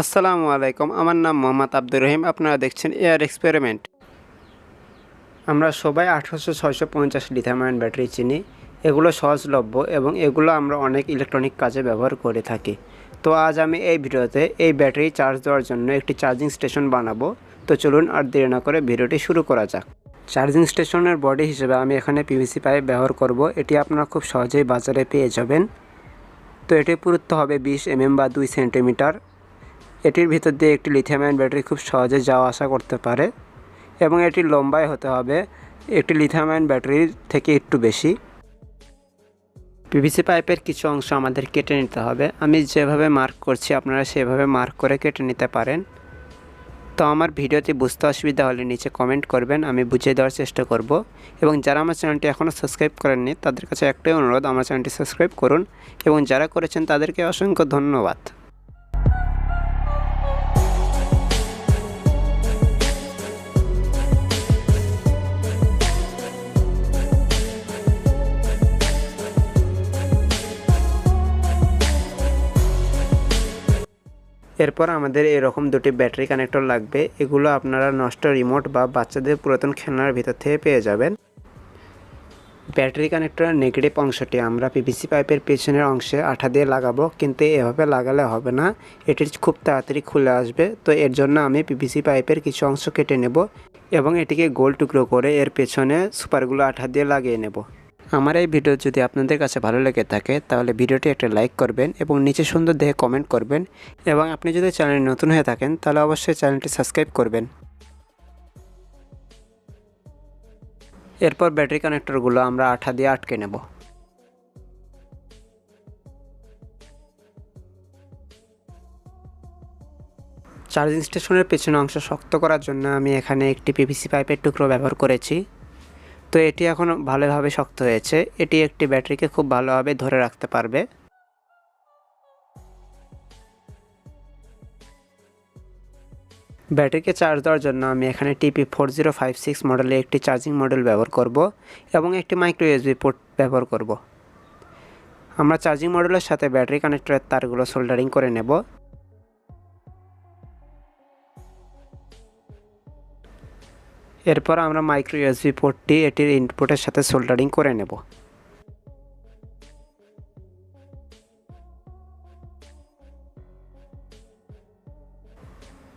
আসসালামু আলাইকুম, আমার নাম মোহাম্মদ আব্দুর রহিম, আপনারা দেখছেন এয়ার এক্সপেরিমেন্ট। আমরা সবাই আঠারোশো ছয়শো পঞ্চাশ লিথামায়ন ব্যাটারি চিনি। এগুলো সহজলভ্য এবং এগুলো আমরা অনেক ইলেকট্রনিক কাজে ব্যবহার করে থাকি। তো আজ আমি এই ভিডিওতে এই ব্যাটারি চার্জ দেওয়ার জন্য একটি চার্জিং স্টেশন বানাবো। তো চলুন আর দেরি না করে ভিডিওটি শুরু করা যাক। চার্জিং স্টেশনের বডি হিসেবে আমি এখানে পিভিসি পাইপ ব্যবহার করব। এটি আপনারা খুব সহজেই বাজারে পেয়ে যাবেন। তো এটি পুরুত্ব হবে বিশ এমএম বা দুই সেন্টিমিটার এটির ভিতর দিয়ে একটি লিথিয়াম আয়ন ব্যাটারি খুব সহজে যাওয়া আসা করতে পারে এবং এটি লম্বায় হতে হবে। একটি লিথিয়াম আয়ন ব্যাটারির থেকে একটু বেশি। পিভিসি পাইপের কিছু অংশ আমাদের কেটে নিতে হবে। আমি যেভাবে মার্ক করছি আপনারা সেভাবে মার্ক করে কেটে নিতে পারেন। তো আমার ভিডিওটি বুঝতে অসুবিধা হলে নিচে কমেন্ট করবেন, আমি বুঝিয়ে দেওয়ার চেষ্টা করব। এবং যারা আমার চ্যানেলটি এখনও সাবস্ক্রাইব করেননি, তাদের কাছে একটাই অনুরোধ, আমার চ্যানেলটি সাবস্ক্রাইব করুন। এবং যারা করেছেন তাদেরকে অসংখ্য ধন্যবাদ। এরপর আমাদের এরকম দুটি ব্যাটারি কানেক্টর লাগবে। এগুলো আপনারা নষ্ট রিমোট বা বাচ্চাদের পুরাতন খেলনার ভিতর থেকে পেয়ে যাবেন। ব্যাটারি কানেক্টরের নেগেটিভ অংশটি আমরা পিভিসি পাইপের পেছনের অংশে আঠা দিয়ে লাগাবো, কিন্তু এভাবে লাগালে হবে না। এটি খুব তাড়াতাড়ি খুলে আসবে, তো এর জন্য আমি পিভিসি পাইপের কিছু অংশ কেটে নেব এবং এটিকে গোল টুকরো করে এর পেছনে সুপারগুলো আঠা দিয়ে লাগিয়ে নেব। আমার এই ভিডিও যদি আপনাদের কাছে ভালো লেগে থাকে, তাহলে ভিডিওটি একটা লাইক করবেন এবং নিচে সুন্দর দেখে কমেন্ট করবেন এবং আপনি যদি চ্যানেলে নতুন হয়ে থাকেন, তাহলে অবশ্যই চ্যানেলটি সাবস্ক্রাইব করবেন। এরপর ব্যাটারি কানেক্টরগুলো আমরা আঠা দিয়ে আটকে নেব। চার্জিং স্টেশনের পেছনে অংশ শক্ত করার জন্য আমি এখানে একটি পিভিসি পাইপের টুকরো ব্যবহার করেছি। তো এটি এখন ভালোভাবে শক্ত হয়েছে। এটি একটি ব্যাটারিকে খুব ভালোভাবে ধরে রাখতে পারবে। ব্যাটারিকে চার্জ দেওয়ার জন্য আমি এখানে TP four zero five six মডেলে একটি চার্জিং মডেল ব্যবহার করব এবং একটি মাইক্রো ইউএসবি পোর্ট ব্যবহার করব। আমরা চার্জিং মডেলের সাথে ব্যাটারি কানেক্টরের তারগুলো সোল্ডারিং করে নেব। এরপর আমরা মাইক্রো ইউএসবি পোর্টটি এটির ইনপুটের সাথে সোল্ডারিং করে নেব।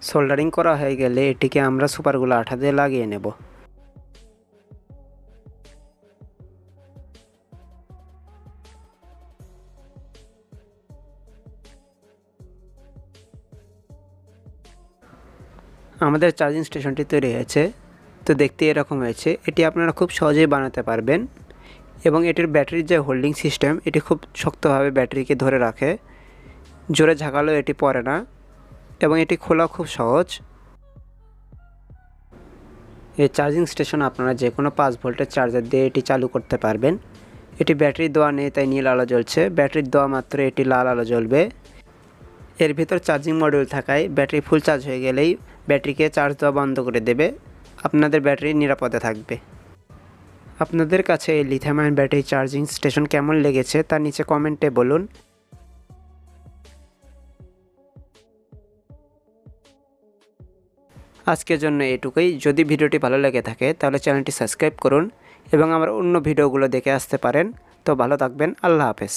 সোল্ডারিং করা হয়ে গেলে এটিকে আমরা সুপারগুলো আঠা দিয়ে লাগিয়ে নেব। আমাদের চার্জিং স্টেশনটি তৈরি হয়েছে। তো দেখতে এরকম হয়েছে। এটি আপনারা খুব সহজেই বানাতে পারবেন এবং এটির ব্যাটারির যে হোল্ডিং সিস্টেম এটি খুব শক্তভাবে ব্যাটারিকে ধরে রাখে। জোরে ঝাঁকালেও এটি পড়ে না এবং এটি খোলা খুব সহজ। এই চার্জিং স্টেশন আপনারা যে কোনো পাঁচ ভোল্টের চার্জার দিয়ে এটি চালু করতে পারবেন। এটি ব্যাটারি দেওয়া নেই, তাই নীল আলো জ্বলছে। ব্যাটারির দেওয়া মাত্র এটি লাল আলো জ্বলবে। এর ভিতর চার্জিং মডিউল থাকায় ব্যাটারি ফুল চার্জ হয়ে গেলেই ব্যাটারিকে চার্জ দেওয়া বন্ধ করে দেবে। আপনাদের ব্যাটারি নিরাপদে থাকবে। আপনাদের কাছে এই লিথিয়াম ব্যাটারি চার্জিং স্টেশন কেমন লেগেছে তা নিচে কমেন্টে বলুন। আজকের জন্য এটুকুই। যদি ভিডিওটি ভালো লেগে থাকে তাহলে চ্যানেলটি সাবস্ক্রাইব করুন এবং আমার অন্য ভিডিওগুলো দেখে আসতে পারেন। তো ভালো থাকবেন। আল্লাহ হাফেজ।